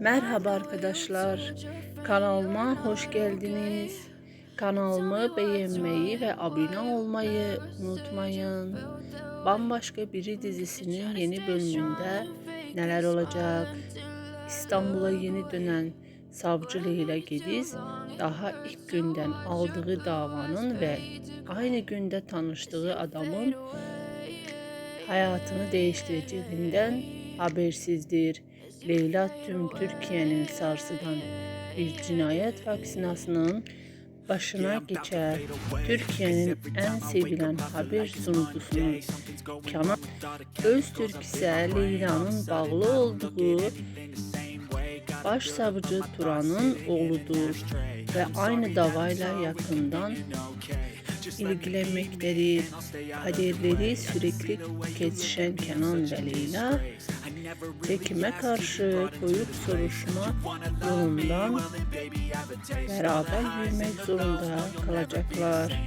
Merhaba arkadaşlar. Kanalıma hoş geldiniz. Kanalımı beğenmeyi ve abone olmayı unutmayın. Bambaşka Biri dizisinin yeni bölümünde neler olacak? İstanbul'a yeni dönen savcı Leyla Gediz daha ilk günden aldığı davanın ve aynı günde tanıştığı adamın hayatını değiştireceğinden habersizdir. Leyla tüm Türkiye'nin sarsıdan bir cinayet vaksinasının başına geçer. Türkiye'nin en sevilen haber sunucusunun Kemal Öztürk ise Leyla'nın bağlı olduğu Başsavcı Turan'ın oğludur ve aynı davayla yakından ilgilenmektedir. Kaderleri sürekli kesişen Kenan ve Leyla çekime karşı koyup soruşma yolundan beraber yürümek zorunda kalacaklar.